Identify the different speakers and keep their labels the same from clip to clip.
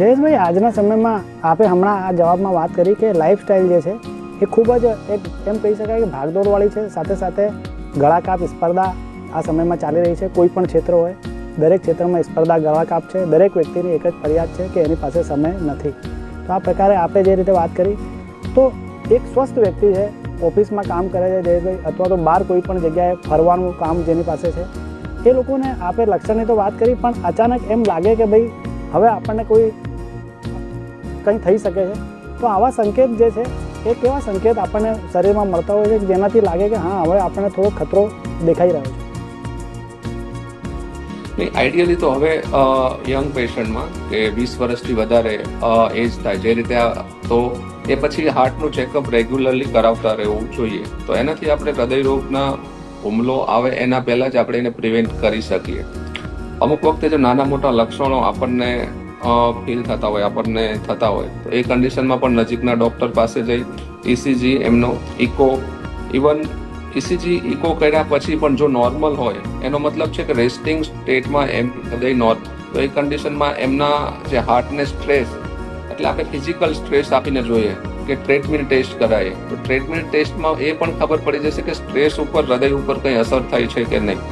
Speaker 1: જયેશભાઈ, આજના સમયમાં આપે હમણાં આ જવાબમાં વાત કરી કે લાઈફસ્ટાઈલ જે છે, એ ખૂબ જ એક એમ કહી શકાય કે ભાગદોડવાળી છે. સાથે સાથે ગળાકાપ, સ્પર્ધા આ સમયમાં ચાલી રહી છે. કોઈ પણ ક્ષેત્ર હોય, દરેક ક્ષેત્રમાં સ્પર્ધા, ગળાકાપ છે. દરેક વ્યક્તિની એક જ ફરિયાદ છે કે એની પાસે સમય નથી. તો આ પ્રકારે આપણે જે રીતે વાત કરી, તો એક સ્વસ્થ વ્યક્તિ છે, ઓફિસમાં કામ કરે છે જયેશભાઈ, અથવા તો બહાર કોઈ પણ જગ્યાએ ફરવાનું કામ જેની પાસે છે, એ લોકોને આપણે લક્ષણની તો વાત કરી, પણ અચાનક એમ લાગે કે ભાઈ હવે આપણને કોઈ કંઈ થઈ શકે છે. તો આવા સંકેત જે છે, એ કેવા સંકેત આપણને શરીરમાં મળતા હોય છે જેનાથી લાગે કે હા, હવે આપણને થોડો ખતરો દેખાઈ રહ્યો છે?
Speaker 2: આઈડિયલી તો હવે યંગ પેશન્ટમાં કે વીસ વર્ષથી વધારે એજ થાય, જે રીતે તો એ પછી હાર્ટનું ચેકઅપ રેગ્યુલરલી કરાવતા રહેવું જોઈએ. તો એનાથી આપણે હૃદયરોગના હુમલો આવે, એના પહેલાં જ આપણે એને પ્રિવેન્ટ કરી શકીએ. અમુક વખતે જો નાના મોટા લક્ષણો આપણને ફીલ થતા હોય, આપણને થતા હોય. તો એ કન્ડિશનમાં પણ નજીકના ડોક્ટર પાસે જઈ ઇસીજી એમનો ઇકો ઇવન ઇસીજી ઇકો કર્યા પછી પણ જો નોર્મલ હોય, એનો મતલબ છે કે રેસ્ટિંગ સ્ટેટમાં એમ હૃદય નોર્મ તો એ કન્ડિશનમાં એમના જે હાર્ટને સ્ટ્રેસ એટલે આપણે ફિઝિકલ સ્ટ્રેસ આપીને જોઈએ કે ટ્રેડમિલ ટેસ્ટ કરાય. તો ટ્રેડમિલ ટેસ્ટમાં એ પણ ખબર પડી જશે કે સ્ટ્રેસ ઉપર, હૃદય ઉપર કંઈ અસર થાય છે કે નહીં.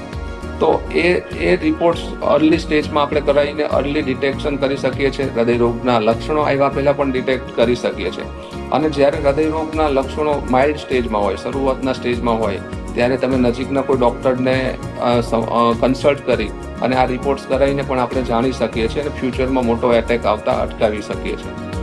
Speaker 2: તો એ એ રિપોર્ટ્સ અર્લી સ્ટેજમાં આપણે કરાવીને અર્લી ડિટેક્શન કરી શકીએ છીએ. હૃદયરોગના લક્ષણો આવ્યા પહેલા પણ ડિટેક્ટ કરી શકીએ છીએ. અને જ્યારે હૃદયરોગના લક્ષણો માઇલ્ડ સ્ટેજમાં હોય, શરૂઆતના સ્ટેજમાં હોય, ત્યારે તમે નજીકના કોઈ ડૉક્ટરને કન્સલ્ટ કરી અને આ રિપોર્ટ્સ કરાવીને પણ આપણે જાણી શકીએ છીએ અને ફ્યુચરમાં મોટો એટેક આવતા અટકાવી શકીએ છીએ.